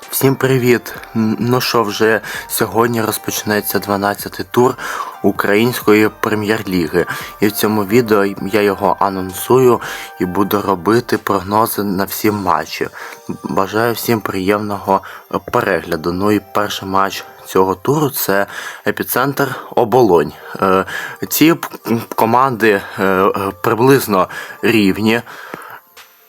Всім привіт! Ну що, вже сьогодні розпочнеться 12-й тур Української прем'єр-ліги. І в цьому відео я його анонсую і буду робити прогнози на всі матчі. Бажаю всім приємного перегляду. Ну і перший матч цього туру це епіцентр Оболонь. Е, Ці команди е, приблизно рівні.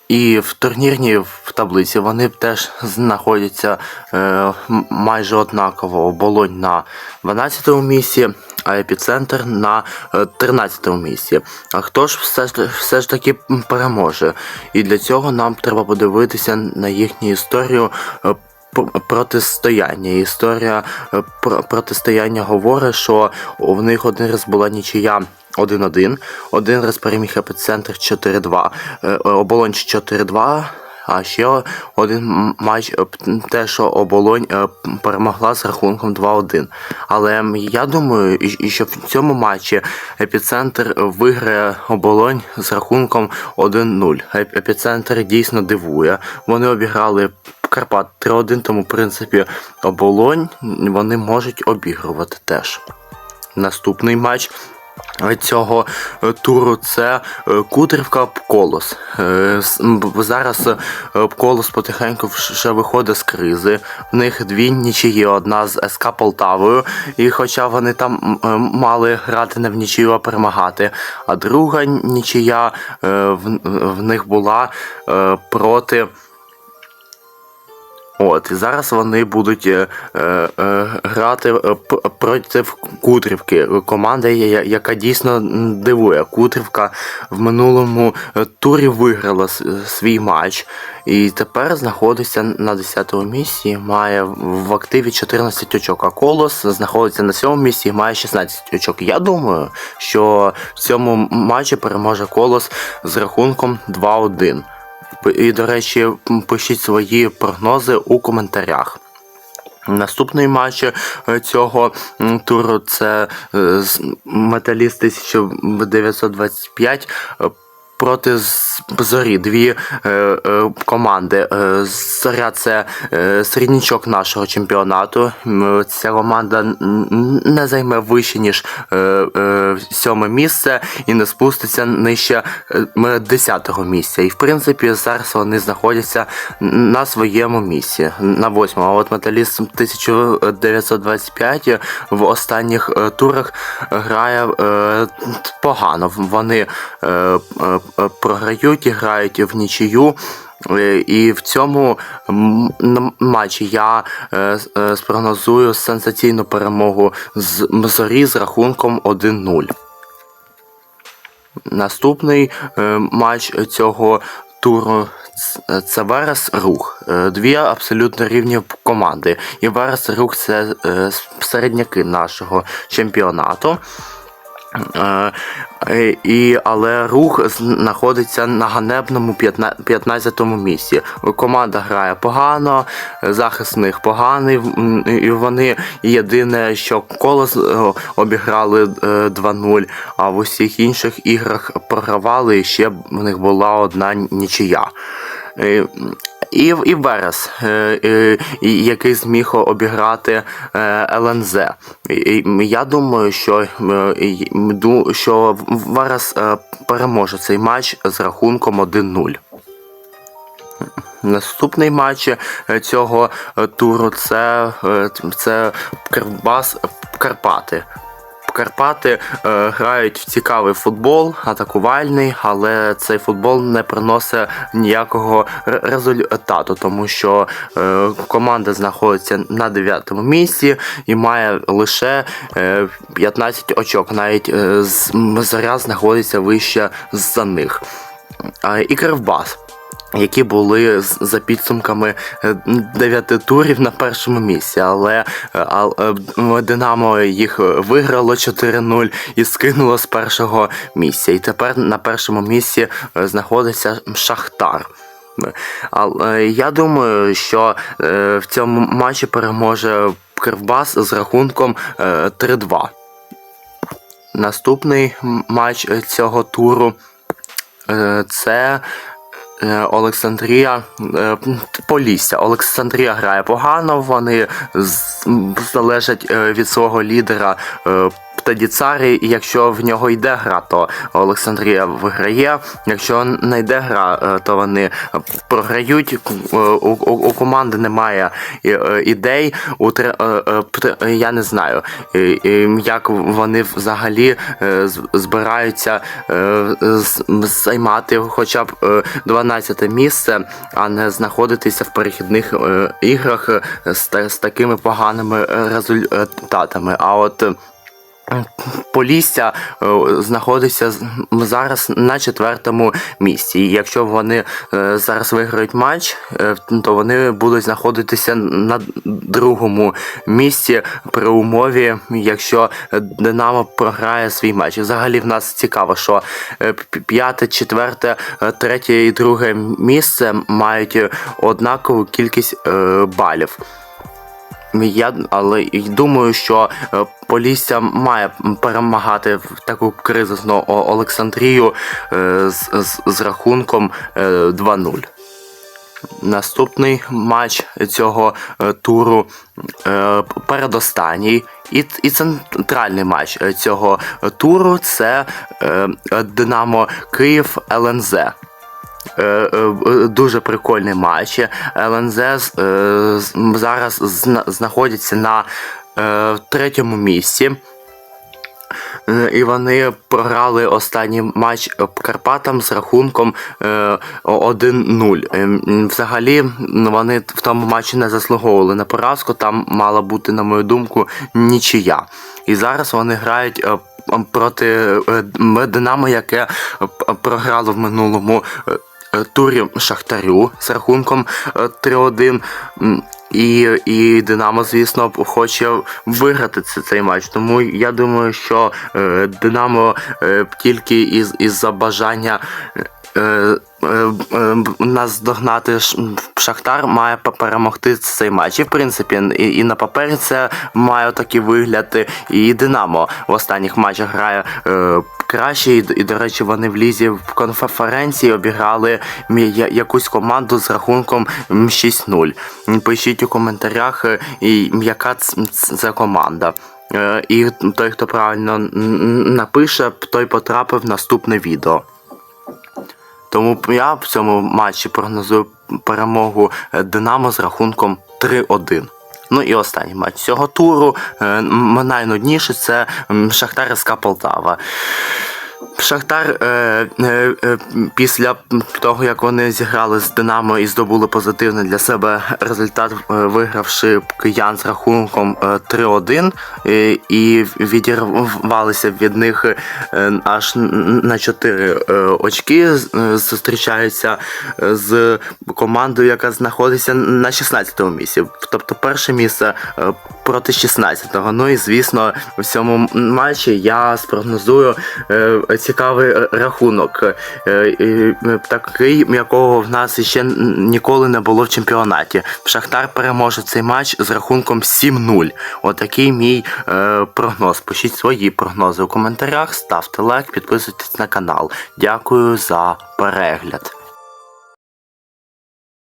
І в турнірній в таблиці вони теж знаходяться е, майже однаково. Болонь на 12-му місці, а епіцентр на е, 13-му місці. А хто ж все ж, все ж таки переможе? І для цього нам треба подивитися на їхню історію. Е, Протистояння. Історія е, протистояння говорить, що в них один раз була нічия 1-1, один раз переміг епіцентр 4-2, е, оболонь 4-2. А ще один матч е, те, що оболонь е, перемогла з рахунком 2-1. Але я думаю, що в цьому матчі епіцентр виграє оболонь з рахунком 1-0. Епіцентр дійсно дивує. Вони обіграли Карпат 3-1, тому в принципі оболонь вони можуть обігрувати теж. Наступний матч цього е, туру це е, Кудрівка Колос. Е, Зараз е, Колос потихеньку вже виходить з кризи. В них дві нічиї, одна з СК Полтавою. І хоча вони там е, мали грати не в нічию, а перемагати. А друга нічия е, в, них була е, проти. От, і зараз вони будуть е, е, е, грати е, проти Кудрівки, команда, яка дійсно дивує. Кудрівка в минулому е, турі виграла свій матч і тепер знаходиться на 10-му місці, має в активі 14 очок, а Колос знаходиться на 7-му місці і має 16 очок. Я думаю, що в цьому матчі переможе Колос з рахунком 2-1. І, до речі, пишіть свої прогнози у коментарях. Наступний матч е, цього туру це е, Металіст 1925 е, проти зорі. Дві е, е, команди. Е, Зоря це е, середнячок нашого чемпіонату. Ця команда не займе вище, ніж е, сьоме місце і не спуститься нижче десятого місця. І в принципі зараз вони знаходяться на своєму місці, на восьмому. А от металіст 1925 в останніх турах грає погано. Вони програють і грають в нічию. Е, І в цьому матчі я е, е, спрогнозую сенсаційну перемогу з зорі з рахунком 1-0. Наступний е, матч цього туру це Верес Рух. Е, Дві абсолютно рівні команди. І Верес Рух це е, середняки нашого чемпіонату. Е, е, І, але рух знаходиться на ганебному 15 му місці. Команда грає погано, захист в них поганий, і вони єдине, що колос е, обіграли е, 2-0, а в усіх інших іграх програвали, і ще в них була одна нічия. І, і Верес, е, е, який зміг обіграти е, ЛНЗ. Я думаю, що, що Верес переможе цей матч з рахунком 1-0. Наступний матч цього туру це, це Кривбас Карпати. Карпати е, грають в цікавий футбол, атакувальний, але цей футбол не приносить ніякого результату, тому що е, команда знаходиться на 9 місці і має лише е, 15 очок. Навіть е, з- зоря знаходиться вище за них. А, і Кривбас які були за підсумками е, дев'яти турів на першому місці, але е, е, Динамо їх виграло 4-0 і скинуло з першого місця. І тепер на першому місці знаходиться Шахтар. Але я думаю, що в цьому матчі переможе Кривбас з рахунком е, 3-2. Наступний матч цього туру це Олександрія е, Полісся. Олександрія грає погано. Вони залежать е, від свого лідера. Е, Птадіцарі, і якщо в нього йде гра, то Олександрія виграє. Якщо не йде гра, е, то вони програють. Е, У, команди немає е, ідей. Е, е, е, я не знаю, е, е, як вони взагалі е, збираються е, займати хоча б е, 12 місце, а не знаходитися в перехідних е, іграх е, з, з такими поганими е, результатами. А от е, Полісся е, знаходиться зараз на четвертому місці. І якщо вони е, зараз виграють матч, е, то вони будуть знаходитися на другому місці при умові, якщо Динамо програє свій матч. Взагалі в нас цікаво, що п'яте, четверте, третє і друге місце мають однакову кількість балів. Я але думаю, що Полісся має перемагати в таку кризисну Олександрію е, з, з, з рахунком е, 2-0. Наступний матч цього е, туру е, передостанній і, центральний матч е, цього туру це е, Динамо Київ ЛНЗ. Е, е, е, дуже прикольний матч. ЛНЗ е, зараз зна- знаходяться на е, третьому місці. Е, І вони програли останній матч Карпатам з рахунком е, 1-0. Е, Взагалі вони в тому матчі не заслуговували на поразку. Там мала бути, на мою думку, нічия. І зараз вони грають проти Динамо, яке програло в минулому турі Шахтарю з рахунком е, 3-1. І, і Динамо, звісно, хоче виграти цей, матч. Тому я думаю, що е, Динамо е, тільки із, із-за бажання. Е, е, е, нас догнати Шахтар має перемогти цей матч. І в принципі, і, і на папері це має такий вигляд. І Динамо в останніх матчах грає е, краще. І, і, до речі, вони в лізі в конференції обіграли якусь команду з рахунком 6-0. Пишіть у коментарях, е, і яка це команда. Е, І той, хто правильно напише, той потрапив в наступне відео. Тому я в цьому матчі прогнозую перемогу е, Динамо з рахунком 3-1. Ну і останній матч цього туру. найнудніший Найнудніше це м, Шахтар СК Полтава. Шахтар е, е, е, після того, як вони зіграли з Динамо і здобули позитивний для себе результат, е, вигравши киян з рахунком е, 3-1, е, і відірвалися від них аж на 4 е, очки. Зустрічаються з командою, яка знаходиться на 16-му місці. Тобто перше місце проти 16-го. Ну і звісно, в цьому матчі я спрогнозую е, цікавий рахунок, е, такий, якого в нас ще ніколи не було в чемпіонаті. Шахтар переможе цей матч з рахунком 7-0. Отакий мій е, прогноз. Пишіть свої прогнози у коментарях, ставте лайк, підписуйтесь на канал. Дякую за перегляд.